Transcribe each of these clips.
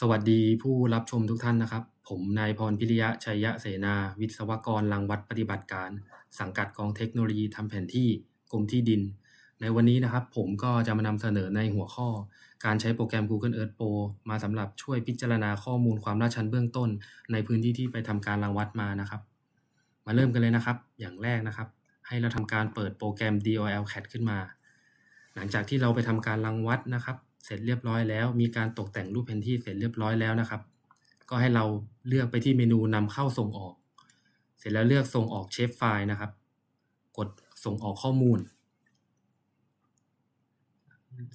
สวัสดีผู้รับชมทุกท่านนะครับ ผมนายพรพิริยะชัยยะเสนา วิศวกรรังวัดปฏิบัติการ สังกัดกองเทคโนโลยีทำแผนที่กรมที่ดิน ในวันนี้นะครับ ผมก็จะมานำเสนอในหัวข้อ การใช้โปรแกรม Google Earth Pro มาสำหรับช่วยพิจารณาข้อมูลความลาชันเบื้องต้น ในพื้นที่ที่ไปทำการรังวัดมานะครับ มาเริ่มกันเลยนะครับ อย่างแรกนะครับ ให้เราทำการเปิดโปรแกรม DOL CAD ขึ้นมา หลังจากที่เราไปทำการรังวัดนะครับ เสร็จเรียบร้อยแล้ว มีการตกแต่งรูปแผนที่เสร็จเรียบร้อยแล้วนะครับ ก็ให้เราเลือกไปที่เมนูนำเข้าส่งออก เสร็จแล้วเลือกส่งออกเชฟไฟล์นะครับ กดส่งออกข้อมูล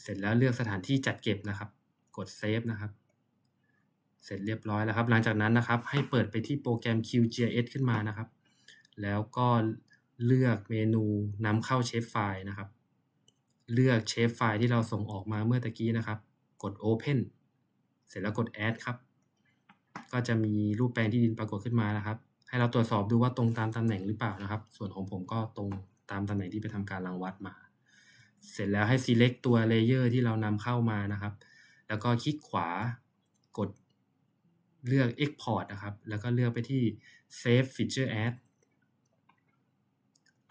เสร็จแล้วเลือกสถานที่จัดเก็บนะครับ กดเซฟนะครับ เสร็จเรียบร้อยแล้วครับ หลังจากนั้นนะครับ ให้เปิดไปที่โปรแกรม QGIS ขึ้นมานะครับ แล้วก็เลือกเมนูนำเข้าเชฟไฟล์นะครับ เลือกเชฟไฟล์ที่เราส่งออกมาเมื่อตะกี้นะครับ กด Open เสร็จแล้วกด Add ครับ ก็จะมีรูปแปลงที่ดินปรากฏขึ้นมานะครับ ให้เราตรวจสอบดูว่าตรงตามตำแหน่งหรือเปล่านะครับ ส่วนของผมก็ตรงตามตำแหน่งที่ไปทำการรังวัดมา เสร็จแล้วให้ select ตัวเลเยอร์ที่เรานำเข้ามานะครับ แล้วก็คลิกขวากดเลือก Export นะครับ แล้วก็เลือกไปที่ Save Feature Add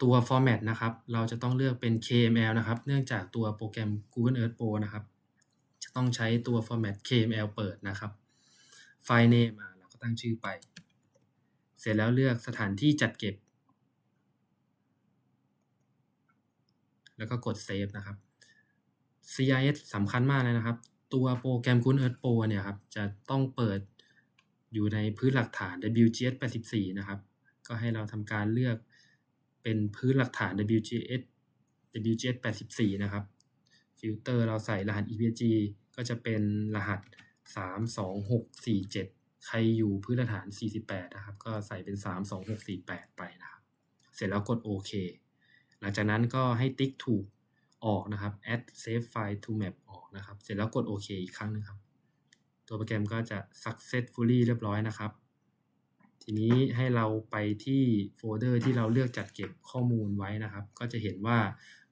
ตัว format นะครับ เราจะต้องเลือกเป็น KML นะครับ เนื่องจากตัวโปรแกรม Google Earth Pro นะครับ จะต้องใช้ตัว format KML เปิดนะครับ ไฟล์ name เราก็ตั้งชื่อไป เสร็จแล้วเลือกสถานที่จัดเก็บ แล้วก็กด save นะครับ CIS สำคัญมากเลยนะครับ ตัวโปรแกรม Google Earth Pro เนี่ยครับ จะต้องเปิดอยู่ในพื้นหลักฐาน WGS 84 นะครับ ก็ให้เราทำการเลือก เป็นพื้นหลักฐาน WGS WGS 84 นะครับ ฟิลเตอร์เราใส่รหัส EPG ก็จะเป็นรหัส 32647 ใครอยู่พื้นหลักฐาน 48 นะครับ ก็ใส่เป็น 32648 ไปนะครับ เสร็จแล้วกดโอเค หลังจากนั้นก็ให้ติ๊กถูกออกนะครับ add save file to map ออกนะครับ เสร็จแล้วกดโอเคอีกครั้งหนึงครับ ตัวโปรแกรมก็จะ successfully เรียบร้อยนะครับ ทีนี้ให้เราไปที่โฟลเดอร์ที่เราเลือกจัดเก็บข้อมูลไว้นะครับ ก็จะเห็นว่า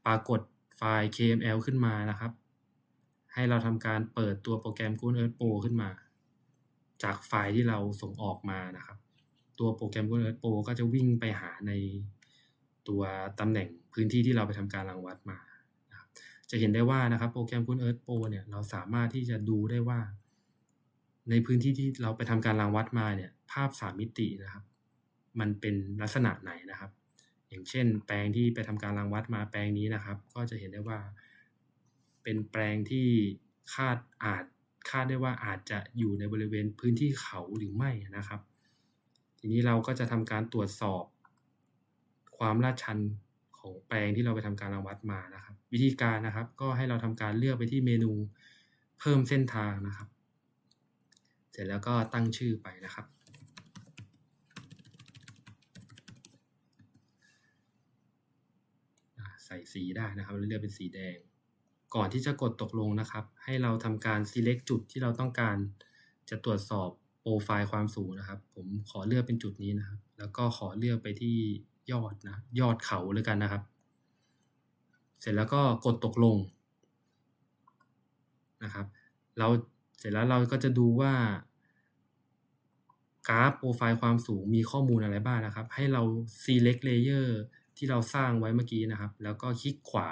ปรากฏไฟล์ KML ขึ้นมานะครับ ให้เราทำการเปิดตัวโปรแกรม Google Earth Pro ขึ้นมา จากไฟล์ที่เราส่งออกมานะครับ ตัวโปรแกรม Google Earth Pro ก็จะวิ่งไปหาในตัวตำแหน่งพื้นที่ที่เราไปทำการรังวัดมาจะเห็นได้ว่านะครับโปรแกรม Google Earth Pro เนี่ยเราสามารถที่จะดูได้ว่า ในพื้นที่ที่เราไปทำการรังวัดมาเนี่ยภาพสามมิตินะครับ มันเป็นลักษณะไหนนะครับ อย่างเช่น แปลงที่ไปทำการรังวัดมาแปลงนี้นะครับ ก็จะเห็นได้ว่า เป็นแปลงที่คาดอาจคาดได้ว่าอาจจะอยู่ในบริเวณพื้นที่เขาหรือไม่นะครับ ทีนี้เราก็จะทำการตรวจสอบ ความลาดชันของแปลงที่เราไปทำการรังวัดมานะครับ วิธีการนะครับก็ให้เราทำการเลือกไปที่เมนูเพิ่มเส้นทางนะครับ ร็จแล้วก็ตั้งชื่อไปนะครับ ใส่สีได้นะครับเลือกเป็นสีแดง ก่อนที่จะกดตกลงนะครับ ให้เราทำการ select จุดที่เราต้องการจะตรวจสอบโปรไฟล์ความสูงนะครับ ผมขอเลือกเป็นจุดนี้นะครับ แล้วก็ขอเลือกไปที่ยอดนะ ยอดเขาเลยกันนะครับ เสร็จแล้วก็กดตกลงนะครับ เราเสร็จแล้วเราก็จะดูว่า กราฟโปรไฟล์ความสูงมีข้อมูลอะไรบ้างนะครับ ให้เรา select layer ที่เราสร้างไว้เมื่อกี้นะครับ แล้วก็คลิกขวา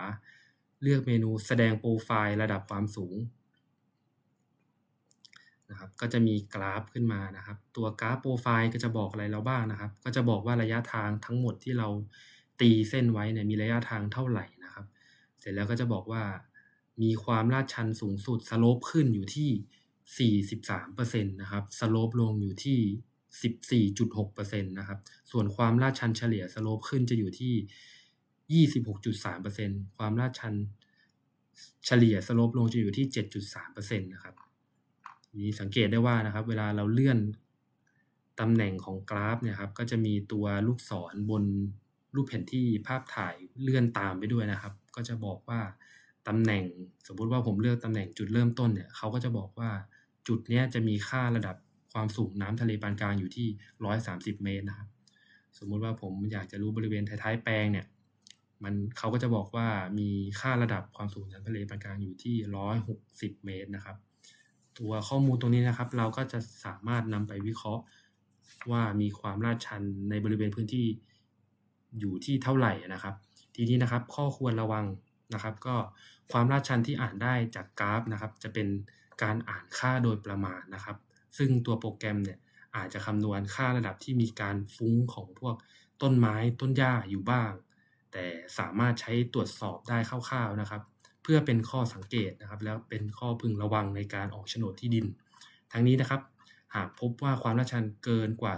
เลือกเมนูแสดงโปรไฟล์ระดับความสูงนะครับก็จะมีกราฟขึ้นมานะครับ ตัวกราฟโปรไฟล์ก็จะบอกอะไรเราบ้างนะครับ ก็จะบอกว่าระยะทางทั้งหมดที่เราตีเส้นไว้เนี่ยมีระยะทางเท่าไหร่นะครับ เสร็จแล้วก็จะบอกว่ามีความลาดชันสูงสุดสโลปขึ้นอยู่ที่ 43%นะครับสโลปลงอยู่ที่ 14.6%นะครับ ส่วนความลาดชันเฉลี่ยสโลปขึ้นจะอยู่ที่ 26.3%ความลาดชันเฉลี่ยสโลปลงจะอยู่ที่ 7.3%นะครับนี้สังเกตได้ว่านะครับ เวลาเราเลื่อนตำแหน่งของกราฟเนี่ยครับ ก็จะมีตัวลูกศรบนรูปแผนที่ภาพถ่ายเลื่อนตามไปด้วยนะครับ ก็จะบอกว่าตำแหน่งสมมุติว่าผมเลือกตำแหน่งจุดเริ่มต้นเนี่ยเขาก็จะบอกว่า จุดนี้จะมีค่าระดับความสูงน้ำทะเลปานกลางอยู่ที่ 130 เมตรนะครับ สมมุติว่าผมอยากจะรู้บริเวณท้ายๆแปลงเนี่ย มันเขาก็จะบอกว่ามีค่าระดับความสูงน้ำทะเลปานกลางอยู่ที่ 160 เมตรนะครับ ตัวข้อมูลตรงนี้นะครับ เราก็จะสามารถนำไปวิเคราะห์ว่ามีความลาดชันในบริเวณพื้นที่อยู่ที่เท่าไหร่นะครับ ทีนี้นะครับข้อควรระวังนะครับ ก็ความลาดชันที่อ่านได้จากกราฟนะครับ จะเป็น การอ่านค่าโดยประมาณนะครับ ซึ่งตัวโปรแกรมเนี่ยอาจจะคำนวณค่าระดับที่มีการฟุ้งของพวกต้นไม้ต้นหญ้าอยู่บ้าง แต่สามารถใช้ตรวจสอบได้คร่าวๆนะครับ เพื่อเป็นข้อสังเกตนะครับ แล้วเป็นข้อพึงระวังในการออกโฉนดที่ดิน ทั้งนี้นะครับ หากพบว่าความลาดชันเกินกว่า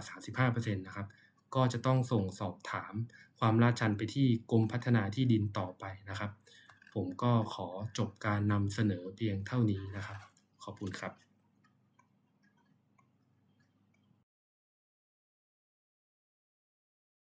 35%นะครับก็จะต้องส่งสอบถามความลาดชันไปที่กรมพัฒนาที่ดินต่อไปนะครับ ผมก็ขอจบการนำเสนอเพียงเท่านี้นะครับ ขอบคุณครับ